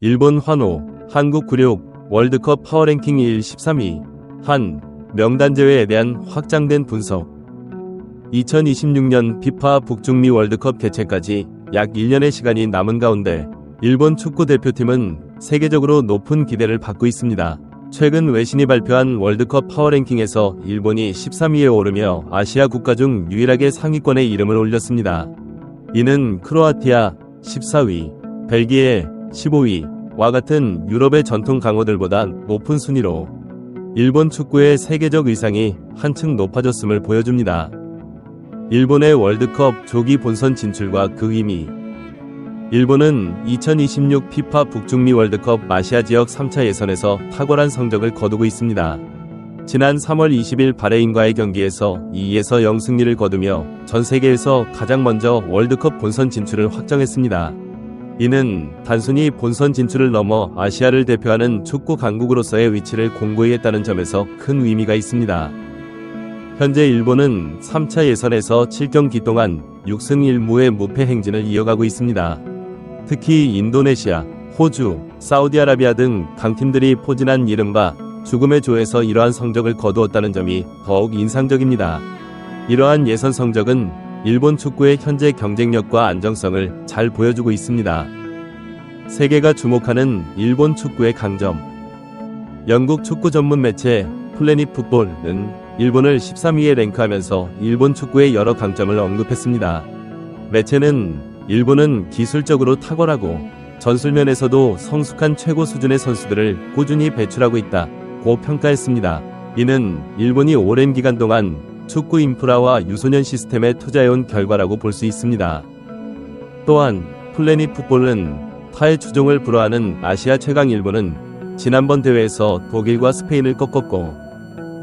일본 환호, 한국 굴욕, 월드컵 파워랭킹 1 13위, 한, 명단 제외에 대한 확장된 분석. 2026년 피파 북중미 월드컵 개최까지 약 1년의 시간이 남은 가운데 일본 축구 대표팀은 세계적으로 높은 기대를 받고 있습니다. 최근 외신이 발표한 월드컵 파워랭킹에서 일본이 13위에 오르며 아시아 국가 중 유일하게 상위권에 이름을 올렸습니다. 이는 크로아티아 14위, 벨기에 15위와 같은 유럽의 전통 강호들보다 높은 순위로 일본 축구의 세계적 의상이 한층 높아졌음을 보여줍니다. 일본의 월드컵 조기 본선 진출과 그 의미 일본은 2026 피파 북중미 월드컵 아시아 지역 3차 예선에서 탁월한 성적을 거두고 있습니다. 지난 3월 20일 바레인과의 경기에서 2에서 0 승리를 거두며 전 세계에서 가장 먼저 월드컵 본선 진출을 확정했습니다. 이는 단순히 본선 진출을 넘어 아시아를 대표하는 축구 강국으로서의 위치를 공고히 했다는 점에서 큰 의미가 있습니다. 현재 일본은 3차 예선에서 7경기 동안 6승 1무의 무패 행진을 이어가고 있습니다. 특히 인도네시아, 호주, 사우디아라비아 등 강팀들이 포진한 이른바 죽음의 조에서 이러한 성적을 거두었다는 점이 더욱 인상적입니다. 이러한 예선 성적은 일본 축구의 현재 경쟁력과 안정성을 잘 보여주고 있습니다. 세계가 주목하는 일본 축구의 강점. 영국 축구 전문 매체 플래닛 풋볼은 일본을 13위에 랭크하면서 일본 축구의 여러 강점을 언급했습니다. 매체는 일본은 기술적으로 탁월하고 전술면에서도 성숙한 최고 수준의 선수들을 꾸준히 배출하고 있다 고 평가했습니다. 이는 일본이 오랜 기간 동안 축구 인프라와 유소년 시스템에 투자해온 결과라고 볼 수 있습니다. 또한 플래닛 풋볼은 타의 주종을 불허하는 아시아 최강 일본은 지난번 대회에서 독일과 스페인을 꺾었고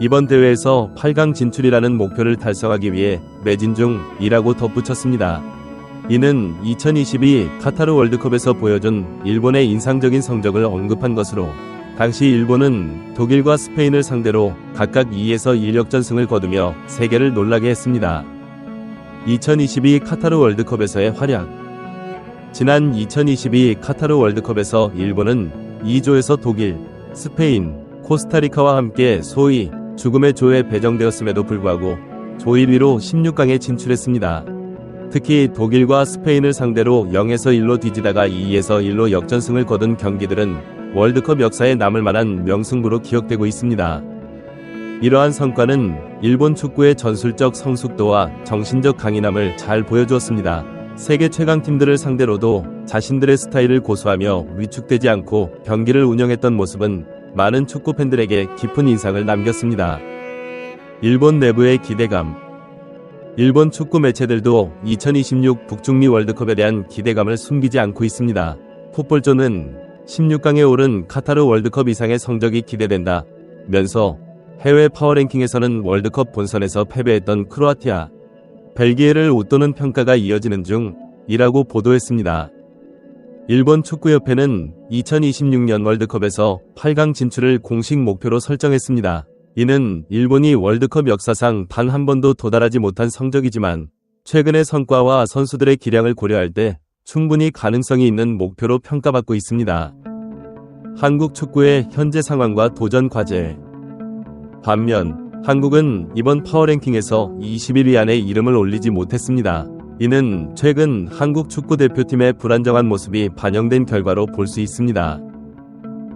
이번 대회에서 8강 진출이라는 목표를 달성하기 위해 매진 중이라고 덧붙였습니다. 이는 2022 카타르 월드컵에서 보여준 일본의 인상적인 성적을 언급한 것으로 당시 일본은 독일과 스페인을 상대로 각각 2에서 1역전승을 거두며 세계를 놀라게 했습니다. 2022 카타르 월드컵에서의 활약 지난 2022 카타르 월드컵에서 일본은 2조에서 독일, 스페인, 코스타리카와 함께 소위 죽음의 조에 배정되었음에도 불구하고 조 1위로 16강에 진출했습니다. 특히 독일과 스페인을 상대로 0에서 1로 뒤지다가 2에서 1로 역전승을 거둔 경기들은 월드컵 역사에 남을 만한 명승부로 기억되고 있습니다. 이러한 성과는 일본 축구의 전술적 성숙도와 정신적 강인함을 잘 보여주었습니다. 세계 최강팀들을 상대로도 자신들의 스타일을 고수하며 위축되지 않고 경기를 운영했던 모습은 많은 축구 팬들에게 깊은 인상을 남겼습니다. 일본 내부의 기대감 일본 축구 매체들도 2026 북중미 월드컵에 대한 기대감을 숨기지 않고 있습니다. 풋볼조는 16강에 오른 카타르 월드컵 이상의 성적이 기대된다. 면서 해외 파워랭킹에서는 월드컵 본선에서 패배했던 크로아티아, 벨기에를 웃도는 평가가 이어지는 중이라고 보도했습니다. 일본 축구협회는 2026년 월드컵에서 8강 진출을 공식 목표로 설정했습니다. 이는 일본이 월드컵 역사상 단 한 번도 도달하지 못한 성적이지만 최근의 성과와 선수들의 기량을 고려할 때 충분히 가능성이 있는 목표로 평가받고 있습니다. 한국 축구의 현재 상황과 도전 과제. 반면 한국은 이번 파워랭킹에서 21위 안에 이름을 올리지 못했습니다. 이는 최근 한국 축구 대표팀의 불안정한 모습이 반영된 결과로 볼 수 있습니다.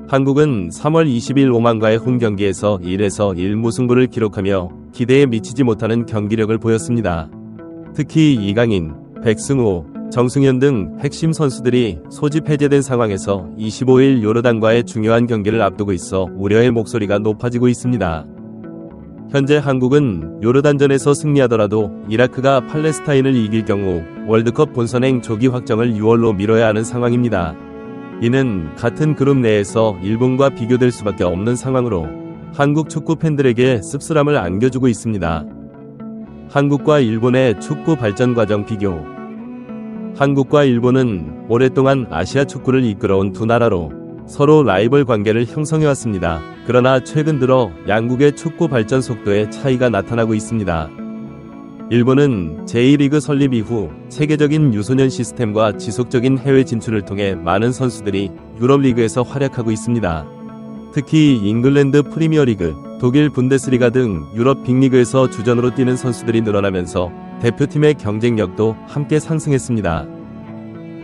한국은 3월 20일 오만과의 홈 경기에서 1에서 1 무승부를 기록하며 기대에 미치지 못하는 경기력을 보였습니다. 특히 이강인, 백승호, 정승현 등 핵심 선수들이 소집 해제된 상황에서 25일 요르단과의 중요한 경기를 앞두고 있어 우려의 목소리가 높아지고 있습니다. 현재 한국은 요르단전에서 승리하더라도 이라크가 팔레스타인을 이길 경우 월드컵 본선행 조기 확정을 6월로 미뤄야 하는 상황입니다. 이는 같은 그룹 내에서 일본과 비교될 수밖에 없는 상황으로 한국 축구 팬들에게 씁쓸함을 안겨주고 있습니다. 한국과 일본의 축구 발전 과정 비교. 한국과 일본은 오랫동안 아시아 축구를 이끌어온 두 나라로 서로 라이벌 관계를 형성해왔습니다. 그러나 최근 들어 양국의 축구 발전 속도에 차이가 나타나고 있습니다. 일본은 제1리그 설립 이후 세계적인 유소년 시스템과 지속적인 해외 진출을 통해 많은 선수들이 유럽 리그에서 활약하고 있습니다. 특히 잉글랜드 프리미어리그, 독일 분데스리가 등 유럽 빅리그에서 주전으로 뛰는 선수들이 늘어나면서 대표팀의 경쟁력도 함께 상승했습니다.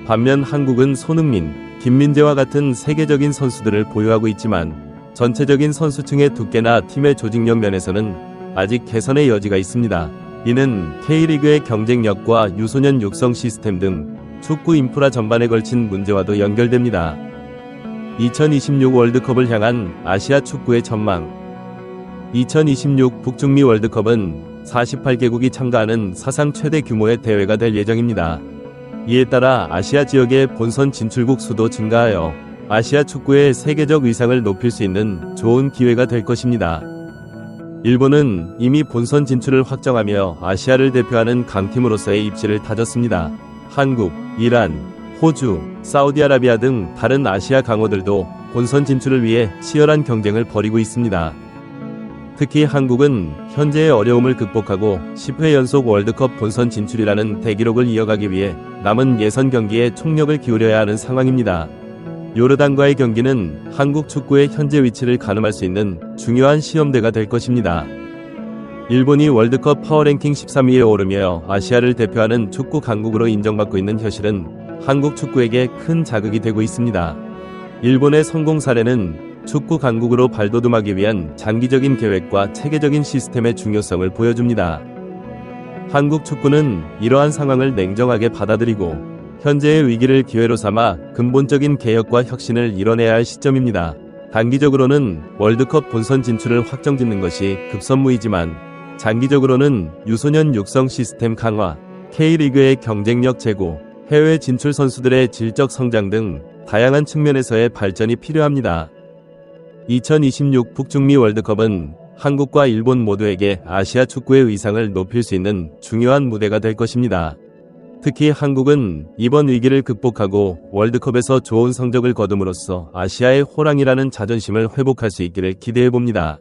반면 한국은 손흥민, 김민재와 같은 세계적인 선수들을 보유하고 있지만 전체적인 선수층의 두께나 팀의 조직력 면에서는 아직 개선의 여지가 있습니다. 이는 K리그의 경쟁력과 유소년 육성 시스템 등 축구 인프라 전반에 걸친 문제와도 연결됩니다. 2026 월드컵을 향한 아시아 축구의 전망 2026 북중미 월드컵은 48개국이 참가하는 사상 최대 규모의 대회가 될 예정입니다. 이에 따라 아시아 지역의 본선 진출국 수도 증가하여 아시아 축구의 세계적 위상을 높일 수 있는 좋은 기회가 될 것입니다. 일본은 이미 본선 진출을 확정하며 아시아를 대표하는 강팀으로서의 입지를 다졌습니다. 한국, 이란, 호주, 사우디아라비아 등 다른 아시아 강호들도 본선 진출을 위해 치열한 경쟁을 벌이고 있습니다. 특히 한국은 현재의 어려움을 극복하고 10회 연속 월드컵 본선 진출이라는 대기록을 이어가기 위해 남은 예선 경기에 총력을 기울여야 하는 상황입니다. 요르단과의 경기는 한국 축구의 현재 위치를 가늠할 수 있는 중요한 시험대가 될 것입니다. 일본이 월드컵 파워랭킹 13위에 오르며 아시아를 대표하는 축구 강국으로 인정받고 있는 현실은 한국 축구에게 큰 자극이 되고 있습니다. 일본의 성공 사례는 축구 강국으로 발돋움하기 위한 장기적인 계획과 체계적인 시스템의 중요성을 보여줍니다. 한국 축구는 이러한 상황을 냉정하게 받아들이고 현재의 위기를 기회로 삼아 근본적인 개혁과 혁신을 이뤄내야 할 시점입니다. 단기적으로는 월드컵 본선 진출을 확정짓는 것이 급선무이지만 장기적으로는 유소년 육성 시스템 강화, K리그의 경쟁력 제고, 해외 진출 선수들의 질적 성장 등 다양한 측면에서의 발전이 필요합니다. 2026 북중미 월드컵은 한국과 일본 모두에게 아시아 축구의 위상을 높일 수 있는 중요한 무대가 될 것입니다. 특히 한국은 이번 위기를 극복하고 월드컵에서 좋은 성적을 거둠으로써 아시아의 호랑이라는 자존심을 회복할 수 있기를 기대해 봅니다.